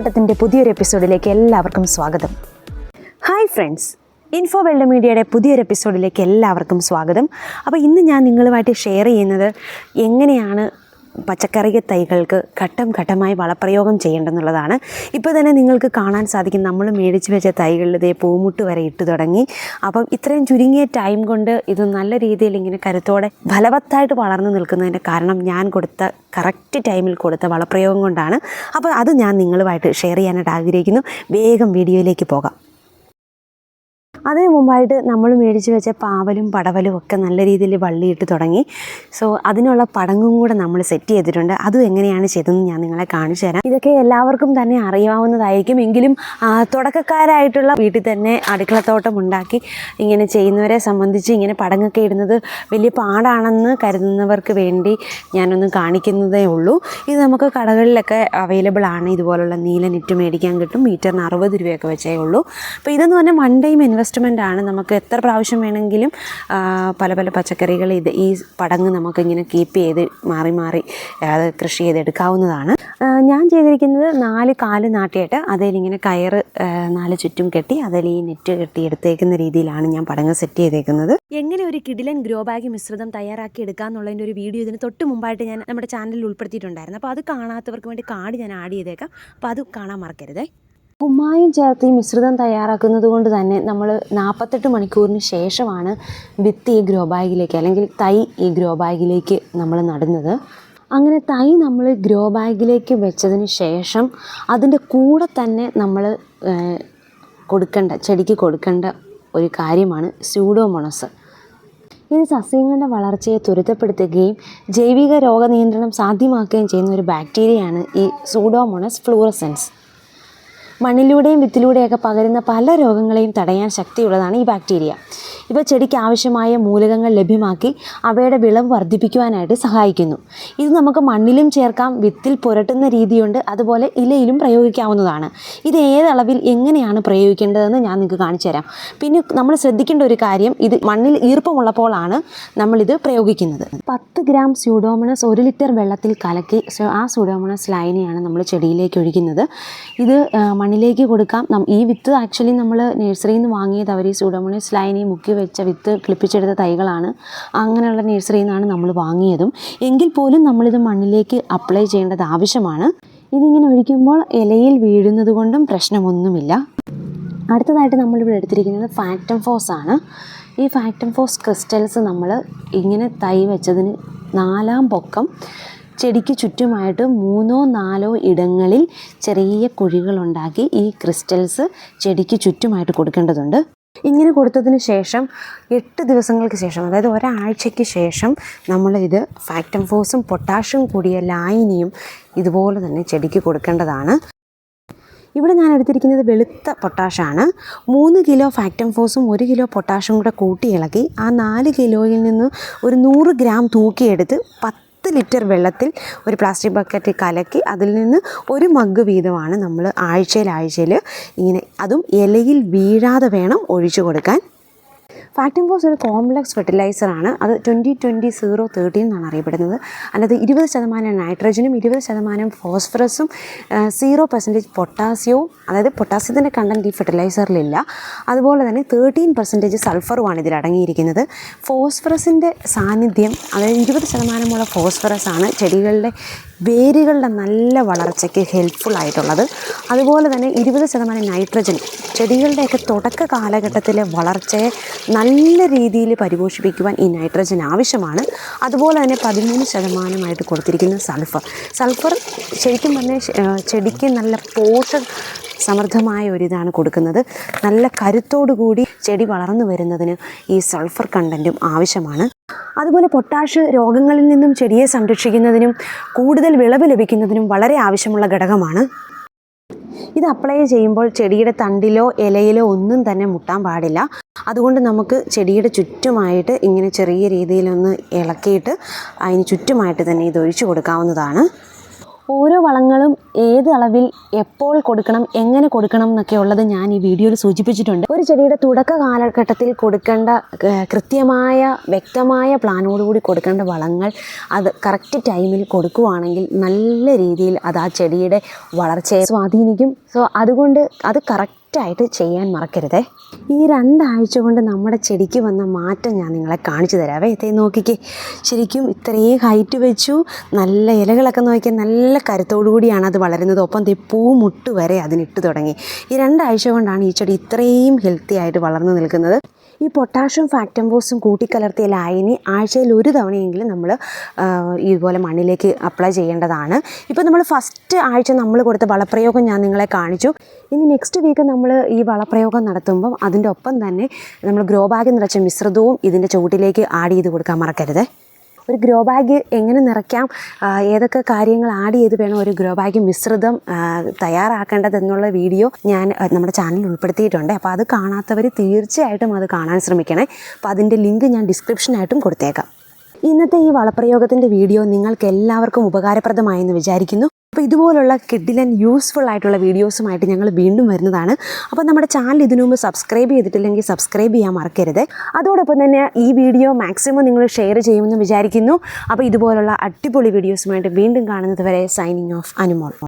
അടുക്കളത്തോട്ടത്തിന്റെ പുതിയൊരു എപ്പിസോഡിലേക്ക് എല്ലാവർക്കും സ്വാഗതം. ഹായ് ഫ്രണ്ട്സ് ഇൻഫോ വേൾഡ് മീഡിയയുടെ പുതിയൊരു എപ്പിസോഡിലേക്ക് എല്ലാവർക്കും സ്വാഗതം. അപ്പോൾ ഇന്ന് ഞാൻ നിങ്ങളുമായിട്ട് ഷെയർ ചെയ്യുന്നത് എങ്ങനെയാണ് പച്ചക്കറി തൈകൾക്ക് ഘട്ടം ഘട്ടമായി വളപ്രയോഗം ചെയ്യേണ്ടെന്നുള്ളതാണ് ഇപ്പോൾ തന്നെ നിങ്ങൾക്ക് കാണാൻ സാധിക്കും നമ്മൾ മേടിച്ച് വെച്ച തൈകളിൽ ഇതേ പൂമുട്ട് വരെ ഇട്ട് തുടങ്ങി. അപ്പം ഇത്രയും ചുരുങ്ങിയ ടൈം കൊണ്ട് ഇത് നല്ല രീതിയിൽ ഇങ്ങനെ കരുത്തോടെ ഫലവത്തായിട്ട് വളർന്നു നിൽക്കുന്നതിന്റെ കാരണം ഞാൻ കൊടുത്ത കറക്റ്റ് ടൈമിൽ കൊടുത്ത വളപ്രയോഗം കൊണ്ടാണ്. അപ്പോൾ അത് ഞാൻ നിങ്ങളുമായിട്ട് ഷെയർ ചെയ്യാനായിട്ട് ആഗ്രഹിക്കുന്നു. വേഗം വീഡിയോയിലേക്ക് പോകാം. അതിന് മുമ്പായിട്ട് നമ്മൾ മേടിച്ച് വെച്ച പാവലും പടവലും ഒക്കെ നല്ല രീതിയിൽ വള്ളിയിട്ട് തുടങ്ങി. സോ അതിനുള്ള പടങ്ങും കൂടെ നമ്മൾ സെറ്റ് ചെയ്തിട്ടുണ്ട്. അതും എങ്ങനെയാണ് ചെയ്തതെന്ന് ഞാൻ നിങ്ങളെ കാണിച്ചു തരാം. ഇതൊക്കെ എല്ലാവർക്കും തന്നെ അറിയാവുന്നതായിരിക്കും. എങ്കിലും തുടക്കക്കാരായിട്ടുള്ള വീട്ടിൽ തന്നെ അടുക്കളത്തോട്ടം ഉണ്ടാക്കി ഇങ്ങനെ ചെയ്യുന്നവരെ സംബന്ധിച്ച് ഇങ്ങനെ പടങ്ങൊക്കെ ഇടുന്നത് വലിയ പാടാണെന്ന് കരുതുന്നവർക്ക് വേണ്ടി ഞാനൊന്ന് കാണിക്കുന്നതേ ഉള്ളൂ. ഇത് നമുക്ക് കടകളിലൊക്കെ അവൈലബിൾ ആണ്. ഇതുപോലുള്ള നീല നെറ്റ് മേടിക്കാൻ കിട്ടും. മീറ്ററിന് അറുപത് രൂപയൊക്കെ വെച്ചേ ഉള്ളൂ. അപ്പോൾ ഇതെന്ന് പറഞ്ഞാൽ വൺ ടൈം ഇൻവെസ്റ്റ്മെന്റ് ആണ് നമുക്ക് എത്ര പ്രാവശ്യം വേണമെങ്കിലും പല പല പച്ചക്കറികൾ ഇത് ഈ പടങ്ങ് നമുക്കിങ്ങനെ കീപ്പ് ചെയ്ത് മാറി മാറി അത് കൃഷി ചെയ്തെടുക്കാവുന്നതാണ്. ഞാൻ ചെയ്തിരിക്കുന്നത് നാല് കാൽ നാട്ടിയിട്ട് അതിലിങ്ങനെ കയറ് നാല് ചുറ്റും കെട്ടി അതിൽ ഈ നെറ്റ് കെട്ടി എടുത്തേക്കുന്ന രീതിയിലാണ് ഞാൻ പടങ്ങ് സെറ്റ് ചെയ്തേക്കുന്നത്. എങ്ങനെ ഒരു കിടിലൻ ഗ്രോ ബാഗ് മിശ്രിതം തയ്യാറാക്കി എടുക്കാന്നുള്ളതിന്റെ ഒരു വീഡിയോ ഇതിന് തൊട്ട് മുമ്പായിട്ട് ഞാൻ നമ്മുടെ ചാനലിൽ ഉൾപ്പെടുത്തിയിട്ടുണ്ടായിരുന്നു. അപ്പോൾ അത് കാണാത്തവർക്ക് വേണ്ടി കാർഡ് ഞാൻ ആഡ് ചെയ്തേക്കാം. അപ്പോൾ അത് കാണാൻ മറക്കരുതേ. കുമ്മായം ചേർത്ത് ഈ മിശ്രിതം തയ്യാറാക്കുന്നത് കൊണ്ട് തന്നെ നമ്മൾ നാൽപ്പത്തെട്ട് മണിക്കൂറിന് ശേഷമാണ് വിത്ത് ഈ ഗ്രോ ബാഗിലേക്ക് അല്ലെങ്കിൽ തൈ ഈ ഗ്രോ ബാഗിലേക്ക് നമ്മൾ നടുന്നത്. അങ്ങനെ തൈ നമ്മൾ ഗ്രോ ബാഗിലേക്ക് വെച്ചതിന് ശേഷം അതിന്റെ കൂടെ തന്നെ നമ്മൾ കൊടുക്കേണ്ട ചെടിക്ക് കൊടുക്കേണ്ട ഒരു കാര്യമാണ് സ്യൂഡോമോണസ്. ഇത് സസ്യങ്ങളുടെ വളർച്ചയെ ത്വരിതപ്പെടുത്തുകയും ജൈവിക രോഗനിയന്ത്രണം സാധ്യമാക്കുകയും ചെയ്യുന്ന ഒരു ബാക്ടീരിയയാണ് ഈ സൂഡോമോണസ് ഫ്ലൂറസെൻസ്. മണ്ണിലൂടെയും വിത്തിലൂടെയൊക്കെ പകരുന്ന പല രോഗങ്ങളെയും തടയാൻ ശക്തിയുള്ളതാണ് ഈ ബാക്ടീരിയ. ഇവ ചെടിക്ക് ആവശ്യമായ മൂലകങ്ങൾ ലഭ്യമാക്കി അവയുടെ വിളവ് വർദ്ധിപ്പിക്കുവാനായിട്ട് സഹായിക്കുന്നു. ഇത് നമുക്ക് മണ്ണിലും ചേർക്കാം വിത്തിൽ പുരട്ടുന്ന രീതിയുണ്ട് അതുപോലെ ഇലയിലും പ്രയോഗിക്കാവുന്നതാണ്. ഇത് ഏതളവിൽ എങ്ങനെയാണ് പ്രയോഗിക്കേണ്ടതെന്ന് ഞാൻ നിങ്ങൾക്ക് കാണിച്ചു തരാം. പിന്നെ നമ്മൾ ശ്രദ്ധിക്കേണ്ട ഒരു കാര്യം ഇത് മണ്ണിൽ ഈർപ്പമുള്ളപ്പോഴാണ് നമ്മളിത് പ്രയോഗിക്കുന്നത്. പത്ത് ഗ്രാം സ്യൂഡോമണസ് ഒരു ലിറ്റർ വെള്ളത്തിൽ കലക്കി ആ സ്യൂഡോമണസ് ലൈനെയാണ് നമ്മൾ ചെടിയിലേക്ക് ഒഴിക്കുന്നത്. ഇത് മണ്ണിലേക്ക് കൊടുക്കാം. ഈ വിത്ത് ആക്ച്വലി നമ്മൾ നഴ്സറിയിൽ നിന്ന് വാങ്ങിയത് അവർ ഈ സ്യൂഡോമണസ് ലൈനി മുക്കി വെച്ച വിത്ത് ക്ലിപ്പിച്ചെടുത്ത തൈകളാണ്. അങ്ങനെയുള്ള നഴ്സറിയിൽ നിന്നാണ് നമ്മൾ വാങ്ങിയതും. എങ്കിൽ പോലും നമ്മളിത് മണ്ണിലേക്ക് അപ്ലൈ ചെയ്യേണ്ടത് ആവശ്യമാണ്. ഇതിങ്ങനെ ഒഴിക്കുമ്പോൾ ഇലയിൽ വീഴുന്നത് കൊണ്ടും പ്രശ്നമൊന്നുമില്ല. അടുത്തതായിട്ട് നമ്മളിവിടെ എടുത്തിരിക്കുന്നത് ഫാക്റ്റം ഫോസ് ആണ്. ഈ ഫാക്റ്റം ഫോസ് ക്രിസ്റ്റൽസ് നമ്മൾ ഇങ്ങനെ തൈ വെച്ചതിന് നാലാം പൊക്കം ചെടിക്ക് ചുറ്റുമായിട്ട് മൂന്നോ നാലോ ഇടങ്ങളിൽ ചെറിയ കുഴികളുണ്ടാക്കി ഈ ക്രിസ്റ്റൽസ് ചെടിക്ക് ചുറ്റുമായിട്ട് കൊടുക്കേണ്ടതുണ്ട്. ഇങ്ങനെ കൊടുത്തതിന് ശേഷം എട്ട് ദിവസങ്ങൾക്ക് ശേഷം അതായത് ഒരാഴ്ചയ്ക്ക് ശേഷം നമ്മൾ ഇത് ഫോസും പൊട്ടാഷ്യം കൂടിയ ലായനിയും ഇതുപോലെ തന്നെ ചെടിക്ക് കൊടുക്കേണ്ടതാണ്. ഇവിടെ ഞാൻ എടുത്തിരിക്കുന്നത് വെളുത്ത പൊട്ടാഷാണ്. മൂന്ന് കിലോ ഫോസും ഒരു കിലോ പൊട്ടാഷും കൂടെ കൂട്ടി ഇളക്കി ആ നാല് കിലോയിൽ നിന്ന് ഒരു നൂറ് ഗ്രാം തൂക്കിയെടുത്ത് പത്ത് ലിറ്റർ വെള്ളത്തിൽ ഒരു പ്ലാസ്റ്റിക് ബക്കറ്റ് കലക്കി അതിൽ നിന്ന് ഒരു മഗ് വീതമാണ് നമ്മൾ ആഴ്ചയിൽ ആഴ്ചയിൽ ഇങ്ങനെ അതും ഇലയിൽ വീഴാതെ വേണം ഒഴിച്ചു കൊടുക്കാൻ. ഫാക്ടിംഗ് ഫോസ് ഒരു കോംപ്ലക്സ് ഫെർട്ടിലൈസറാണ് അത് ട്വന്റി ട്വന്റി സീറോ തേർട്ടീൻ എന്നാണ് അറിയപ്പെടുന്നത്. അല്ലാതെ ഇരുപത് ശതമാനം നൈട്രജനും ഇരുപത് ശതമാനം ഫോസ്ഫറസും സീറോ പെർസെന്റേജ് പൊട്ടാസ്യവും അതായത് പൊട്ടാസ്യത്തിന്റെ കണ്ടന്റ് ഈ ഫെർട്ടിലൈസറിലില്ല അതുപോലെ തന്നെ തേർട്ടീൻ പെർസെന്റേജ് സൾഫറുമാണ് ഇതിൽ അടങ്ങിയിരിക്കുന്നത്. ഫോസ്ഫറസിന്റെ സാന്നിധ്യം അതായത് ഇരുപത് ശതമാനമുള്ള ഫോസ്ഫറസ് ആണ് ചെടികളുടെ വേരുകളുടെ നല്ല വളർച്ചയ്ക്ക് ഹെൽപ്ഫുൾ ആയിട്ടുള്ളത്. അതുപോലെ തന്നെ ഇരുപത് ശതമാനം നൈട്രജൻ ചെടികളുടെയൊക്കെ തുടക്ക കാലഘട്ടത്തിലെ വളർച്ചയെ നല്ല രീതിയിൽ പരിപോഷിപ്പിക്കുവാൻ ഈ നൈട്രജൻ ആവശ്യമാണ്. അതുപോലെ തന്നെ പതിമൂന്ന് ശതമാനമായിട്ട് കൊടുത്തിരിക്കുന്ന സൾഫർ. സൾഫർ ശരിക്കും പറഞ്ഞാൽ ചെടിക്ക് നല്ല പോഷക സമൃദ്ധമായ ഒരിതാണ് കൊടുക്കുന്നത്. നല്ല കൂടി ചെടി വളർന്നു വരുന്നതിന് ഈ സൾഫർ കണ്ടന്റും ആവശ്യമാണ്. അതുപോലെ പൊട്ടാഷ് രോഗങ്ങളിൽ നിന്നും ചെടിയെ സംരക്ഷിക്കുന്നതിനും കൂടുതൽ വിളവ് ലഭിക്കുന്നതിനും വളരെ ആവശ്യമുള്ള ഘടകമാണ്. ഇത് അപ്ലൈ ചെയ്യുമ്പോൾ ചെടിയുടെ തണ്ടിലോ ഇലയിലോ ഒന്നും തന്നെ മുട്ടാൻ പാടില്ല. അതുകൊണ്ട് നമുക്ക് ചെടിയുടെ ചുറ്റുമായിട്ട് ഇങ്ങനെ ചെറിയ രീതിയിലൊന്ന് ഇളക്കിയിട്ട് അതിന് ചുറ്റുമായിട്ട് തന്നെ ഇത് ഒഴിച്ചു കൊടുക്കാവുന്നതാണ്. ഓരോ വളങ്ങളും ഏത് അളവിൽ എപ്പോൾ കൊടുക്കണം എങ്ങനെ കൊടുക്കണം എന്നൊക്കെ ഉള്ളത് ഞാൻ ഈ വീഡിയോയിൽ സൂചിപ്പിച്ചിട്ടുണ്ട്. ഒരു ചെടിയുടെ തുടക്ക കാലഘട്ടത്തിൽ കൊടുക്കേണ്ട കൃത്യമായ വ്യക്തമായ പ്ലാനോടുകൂടി കൊടുക്കേണ്ട വളങ്ങൾ അത് കറക്റ്റ് ടൈമിൽ കൊടുക്കുവാണെങ്കിൽ നല്ല രീതിയിൽ അത് ആ ചെടിയുടെ വളർച്ചയെ സ്വാധീനിക്കും. സോ അതുകൊണ്ട് അത് കറക്റ്റായിട്ട് ചെയ്യാൻ മറക്കരുതേ. ഈ രണ്ടാഴ്ച കൊണ്ട് നമ്മുടെ ചെടിക്ക് വന്ന മാറ്റം ഞാൻ നിങ്ങളെ കാണിച്ചു തരാവേ ഇതേ നോക്കിക്കേ. ശരിക്കും ഇത്രയും ഹൈറ്റ് വെച്ചു നല്ല ഇലകളൊക്കെ നോക്കിയാൽ നല്ല കരുത്തോടു കൂടിയാണ് അത് വളരുന്നത്. ഒപ്പം ദേ പൂ മുട്ട് വരെ അതിനിട്ട് തുടങ്ങി. ഈ രണ്ടാഴ്ച കൊണ്ടാണ് ഈ ചെടി ഇത്രയും ഹെൽത്തി ആയിട്ട് വളർന്നു നിൽക്കുന്നത്. ഈ പൊട്ടാഷ്യം ഫാക്ടംബോസും കൂട്ടിക്കലർത്തിയ ലായനി ആഴ്ചയിൽ ഒരു തവണയെങ്കിലും നമ്മൾ ഇതുപോലെ മണ്ണിലേക്ക് അപ്ലൈ ചെയ്യേണ്ടതാണ്. ഇപ്പോൾ നമ്മൾ ഫസ്റ്റ് ആഴ്ച നമ്മൾ കൊടുത്ത വളപ്രയോഗം ഞാൻ നിങ്ങളെ കാണിച്ചു. ഇനി നെക്സ്റ്റ് വീക്ക് നമ്മൾ ഈ വളപ്രയോഗം നടത്തുമ്പം അതിന്റെ ഒപ്പം തന്നെ നമ്മൾ ഗ്രോ ബാഗ് നിറച്ച മിശ്രിതവും ഇതിന്റെ ചുവട്ടിലേക്ക് ആഡ് ചെയ്ത് കൊടുക്കാൻ മറക്കരുത്. ഒരു ഗ്രോ ബാഗ് എങ്ങനെ നിറയ്ക്കാം? ഏതൊക്കെ കാര്യങ്ങൾ ആഡ് ചെയ്ത് വേണം ഒരു ഗ്രോ ബാഗ് മിശ്രിതം തയ്യാറാക്കേണ്ടതെന്നുള്ള വീഡിയോ ഞാൻ നമ്മുടെ ചാനലിൽ ഉൾപ്പെടുത്തിയിട്ടുണ്ട്. അപ്പോൾ അത് കാണാത്തവർ തീർച്ചയായിട്ടും അത് കാണാൻ ശ്രമിക്കണേ. അപ്പോൾ അതിന്റെ ലിങ്ക് ഞാൻ ഡിസ്ക്രിപ്ഷനായിട്ടും കൊടുത്തേക്കാം. ഇന്നത്തെ ഈ വളപ്രയോഗത്തിന്റെ വീഡിയോ നിങ്ങൾക്ക് എല്ലാവർക്കും ഉപകാരപ്രദമായെന്ന് വിചാരിക്കുന്നു. അപ്പോൾ ഇതുപോലുള്ള കിഡിലൻ യൂസ്ഫുൾ ആയിട്ടുള്ള വീഡിയോസുമായിട്ട് ഞങ്ങൾ വീണ്ടും വരുന്നതാണ്. അപ്പോൾ നമ്മുടെ ചാനൽ ഇതിനു മുമ്പ് സബ്സ്ക്രൈബ് ചെയ്തിട്ടില്ലെങ്കിൽ സബ്സ്ക്രൈബ് ചെയ്യാൻ മറക്കരുത്. അതോടൊപ്പം തന്നെ ഈ വീഡിയോ മാക്സിമം നിങ്ങൾ ഷെയർ ചെയ്യുമെന്ന് വിചാരിക്കുന്നു. അപ്പോൾ ഇതുപോലുള്ള അടിപൊളി വീഡിയോസുമായിട്ട് വീണ്ടും കാണുന്നത് വരെ സൈനിങ് ഓഫ് അനുമോൾ.